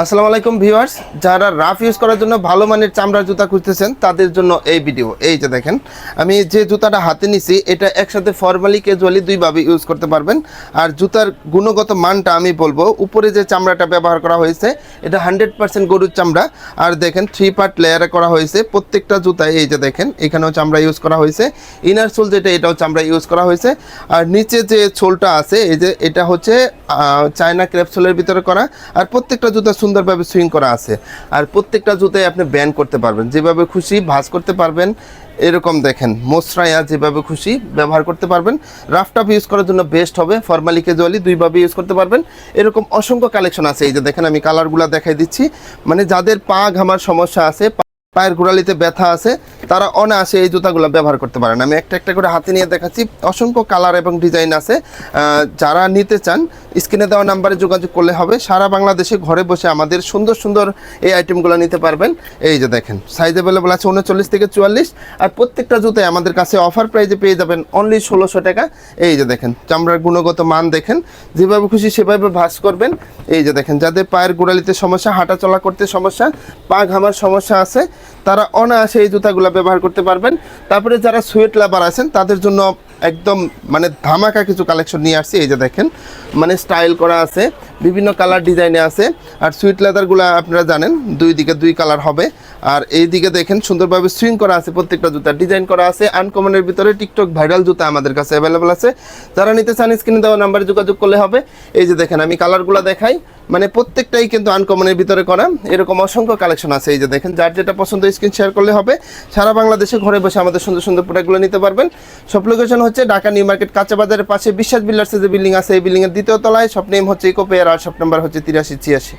আসসালামু আলাইকুম ভিউয়ার্স, যারা রাফ ইউজ করার জন্য ভালো মানের চামড়ার জুতা খুঁজতেছেন, তাদের জন্য এই ভিডিও এই যে দেখেন, আমি যে জুতাটা হাতে নিছি, এটা একসাথে ফর্মালি ক্যাজুয়ালি দুইভাবে ইউজ করতে পারবেন। আর জুতার গুণগত মানটা আমি বলব, উপরে যে চামড়াটা ব্যবহার করা হয়েছে, এটা হান্ড্রেড পার্সেন্ট গরুর চামড়া। আর দেখেন থ্রি পার্ট লেয়ারে করা হয়েছে, প্রত্যেকটা জুতায়, এই যে দেখেন, এখানেও চামড়া ইউজ করা হয়েছে। ইনার সোল যেটা, এটাও চামড়া ইউজ করা হয়েছে। আর নিচে যে সোলটা আছে, এই যে, এটা হচ্ছে চায়না ক্র্যাপসোলের ভিতরে করা আর প্রত্যেকটা জুতা সুন্দরভাবে সুইং করা আছে। আর প্রত্যেকটা জুতায় আপনি ব্যান করতে পারবেন। যেভাবে খুশি ভাঁজ করতে পারবেন, এরকম দেখেন। মোসরাইয়া যেভাবে খুশি ব্যবহার করতে পারবেন। রাফটাপ ইউজ করার জন্য বেস্ট হবে। ফর্মালি ক্যাজুয়ালি দুইভাবে ইউজ করতে পারবেন। এরকম অসংখ্য কালেকশন আছে। এই যে দেখেন আমি কালারগুলো দেখাই দিচ্ছি। মানে যাদের পা ঘামার সমস্যা আছে পায়ের গোড়ালিতে ব্যথা আছে, তারা অনায়াসে এই জুতাগুলো ব্যবহার করতে পারেন। আমি একটা একটা করে হাতে নিয়ে দেখাচ্ছি। অসংখ্য কালার এবং ডিজাইন আছে। যারা নিতে চান, স্ক্রিনে দেওয়া নাম্বারে যোগাযোগ করলে হবে। সারা বাংলাদেশে ঘরে বসে আমাদের সুন্দর সুন্দর এই আইটেমগুলো নিতে পারবেন। এই যে দেখেন সাইজ অ্যাভেলেবল আছে উনচল্লিশ থেকে চুয়াল্লিশ। আর প্রত্যেকটা জুতায় আমাদের কাছে অফার প্রাইজে পেয়ে যাবেন অনলি ষোলোশো টাকা। এই যে দেখেন, চামড়ার গুণগত মান দেখেন। যেভাবে খুশি সেভাবে ভাঁজ করবেন। এই যে দেখেন, যাদের পায়ের গোড়ালিতে সমস্যা হাঁটা চলা করতে সমস্যা, পা ঘামার সমস্যা আছে তারা অনায়াসে এই জুতাগুলো ব্যবহার করতে পারবেন। তারপরে যারা সুয়েট লাভার আছেন, তাদের জন্য একদম মানে ধামাকা কিছু কালেকশন নিয়ে আসছি, এই যে দেখেন। মানে স্টাইল করা আছে। বিভিন্ন কালার ডিজাইনে আছে। আর সুইট লেদারগুলো আপনারা জানেন, দুই দিকে দুই কালার হবে। আর এই দিকে দেখেন সুন্দরভাবে সুইং করা আছে, প্রত্যেকটা জুতা। ডিজাইন করা আছে আনকমনের ভিতরে টিকটক ভাইরাল জুতা আমাদের কাছে অ্যাভেলেবল আছে। যারা নিতে চান স্ক্রিনে দেওয়া নাম্বারে যোগাযোগ করলে হবে। এই যে দেখেন, আমি কালারগুলো দেখাই। মানে প্রত্যেকটাই কিন্তু আনকমনের ভিতরে করা। এরকম অসংখ্য কালেকশন আছে। এই যে দেখেন, যার যেটা পছন্দ স্ক্রিন শেয়ার করলে হবে। সারা বাংলাদেশে ঘরে বসে আমাদের সুন্দর সুন্দর প্রোডাক্টগুলো নিতে পারবেন। সব লোকেশন হচ্ছে ঢাকা নিউ মার্কেট কাঁচা বাজারের পাশে বিশ্বাস বিল্ডার্সের যে বিল্ডিং আছে, এই বিল্ডিংয়ের দ্বিতীয় তলায়। সব নেম হচ্ছে ইকো পেয়ার আর সব নাম্বার হচ্ছে তিরাশি ছিয়াশি।